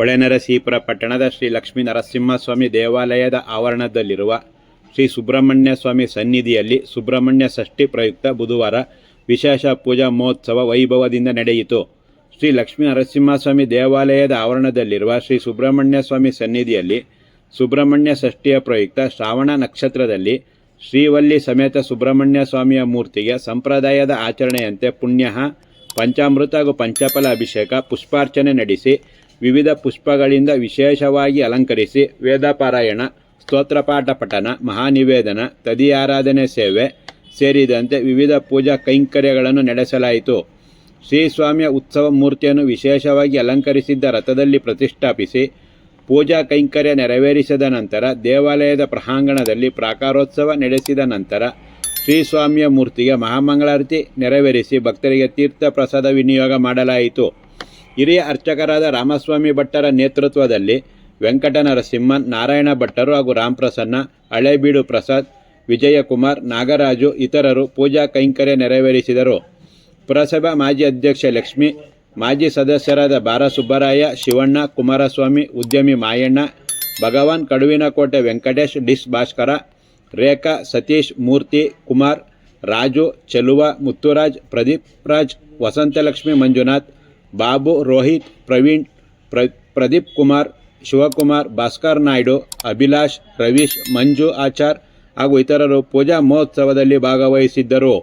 ಹೊಳೆನರಸೀಪುರ ಪಟ್ಟಣದ ಶ್ರೀ ಲಕ್ಷ್ಮೀ ನರಸಿಂಹಸ್ವಾಮಿ ದೇವಾಲಯದ ಆವರಣದಲ್ಲಿರುವ ಶ್ರೀ ಸುಬ್ರಹ್ಮಣ್ಯ ಸ್ವಾಮಿ ಸನ್ನಿಧಿಯಲ್ಲಿ ಸುಬ್ರಹ್ಮಣ್ಯ ಷಷ್ಠಿ ಪ್ರಯುಕ್ತ ಬುಧವಾರ ವಿಶೇಷ ಪೂಜಾ ಮಹೋತ್ಸವ ವೈಭವದಿಂದ ನಡೆಯಿತು. ಶ್ರೀ ಲಕ್ಷ್ಮೀ ನರಸಿಂಹಸ್ವಾಮಿ ದೇವಾಲಯದ ಆವರಣದಲ್ಲಿರುವ ಶ್ರೀ ಸುಬ್ರಹ್ಮಣ್ಯ ಸ್ವಾಮಿ ಸನ್ನಿಧಿಯಲ್ಲಿ ಸುಬ್ರಹ್ಮಣ್ಯ ಷಷ್ಠಿಯ ಪ್ರಯುಕ್ತ ಶ್ರಾವಣ ನಕ್ಷತ್ರದಲ್ಲಿ ಶ್ರೀವಲ್ಲಿ ಸಮೇತ ಸುಬ್ರಹ್ಮಣ್ಯ ಸ್ವಾಮಿಯ ಮೂರ್ತಿಗೆ ಸಂಪ್ರದಾಯದ ಆಚರಣೆಯಂತೆ ಪುಣ್ಯ ಪಂಚಾಮೃತ ಹಾಗೂ ಪಂಚಫಲ ಅಭಿಷೇಕ, ಪುಷ್ಪಾರ್ಚನೆ ನಡೆಸಿ ವಿವಿಧ ಪುಷ್ಪಗಳಿಂದ ವಿಶೇಷವಾಗಿ ಅಲಂಕರಿಸಿ ವೇದಪಾರಾಯಣ ಸ್ತೋತ್ರಪಾಠ ಪಠನ, ಮಹಾನಿವೇದನ, ತದಿಯಾರಾಧನೆ ಸೇವೆ ಸೇರಿದಂತೆ ವಿವಿಧ ಪೂಜಾ ಕೈಂಕರ್ಯಗಳನ್ನು ನಡೆಸಲಾಯಿತು. ಶ್ರೀ ಸ್ವಾಮಿಯ ಉತ್ಸವ ಮೂರ್ತಿಯನ್ನು ವಿಶೇಷವಾಗಿ ಅಲಂಕರಿಸಿದ್ದ ರಥದಲ್ಲಿ ಪ್ರತಿಷ್ಠಾಪಿಸಿ ಪೂಜಾ ಕೈಂಕರ್ಯ ನೆರವೇರಿಸಿದ ನಂತರ ದೇವಾಲಯದ ಪ್ರಾಂಗಣದಲ್ಲಿ ಪ್ರಾಕಾರೋತ್ಸವ ನಡೆಸಿದ ನಂತರ ಶ್ರೀ ಸ್ವಾಮಿಯ ಮೂರ್ತಿಗೆ ಮಹಾಮಂಗಳಾರತಿ ನೆರವೇರಿಸಿ ಭಕ್ತರಿಗೆ ತೀರ್ಥ ಪ್ರಸಾದ ವಿನಿಯೋಗ ಮಾಡಲಾಯಿತು. ಹಿರಿಯ ಅರ್ಚಕರಾದ ರಾಮಸ್ವಾಮಿ ಭಟ್ಟರ ನೇತೃತ್ವದಲ್ಲಿ ವೆಂಕಟನರಸಿಂಹನ್ ನಾರಾಯಣ ಭಟ್ಟರು ಹಾಗೂ ರಾಮಪ್ರಸನ್ನ, ಹಳೇಬೀಡು ಪ್ರಸಾದ್, ವಿಜಯಕುಮಾರ್, ನಾಗರಾಜು ಇತರರು ಪೂಜಾ ಕೈಂಕರ್ಯ ನೆರವೇರಿಸಿದರು. ಪುರಸಭಾ ಮಾಜಿ ಅಧ್ಯಕ್ಷೆ ಲಕ್ಷ್ಮಿ, ಮಾಜಿ ಸದಸ್ಯರಾದ ಬಾರಸುಬ್ಬರಾಯ, ಶಿವಣ್ಣ, ಕುಮಾರಸ್ವಾಮಿ, ಉದ್ಯಮಿ ಮಾಯಣ್ಣ, ಭಗವಾನ್ ಕಡುವಿನಕೋಟೆ ವೆಂಕಟೇಶ್, ಡಿಸ್ ಭಾಸ್ಕರ, ರೇಖಾ, ಸತೀಶ್, ಮೂರ್ತಿ, ಕುಮಾರ್, ರಾಜು, ಚೆಲುವ, ಮುತ್ತುರಾಜ್ ಪ್ರದೀಪ್ ರಾಜ್ ವಸಂತಲಕ್ಷ್ಮಿ ಮಂಜುನಾಥ್ ಬಾಬು, ರೋಹಿತ್, ಪ್ರವೀಣ್, ಪ್ರ, ಪ್ರದೀಪ್ ಕುಮಾರ್, ಶಿವಕುಮಾರ್, ಭಾಸ್ಕರ್ ನಾಯ್ಡು, ಅಭಿಲಾಷ್, ರವೀಶ್, ಮಂಜು ಆಚಾರ್ ಹಾಗೂ ಇತರರು ಪೂಜಾ ಮಹೋತ್ಸವದಲ್ಲಿ ಭಾಗವಹಿಸಿದ್ದರು.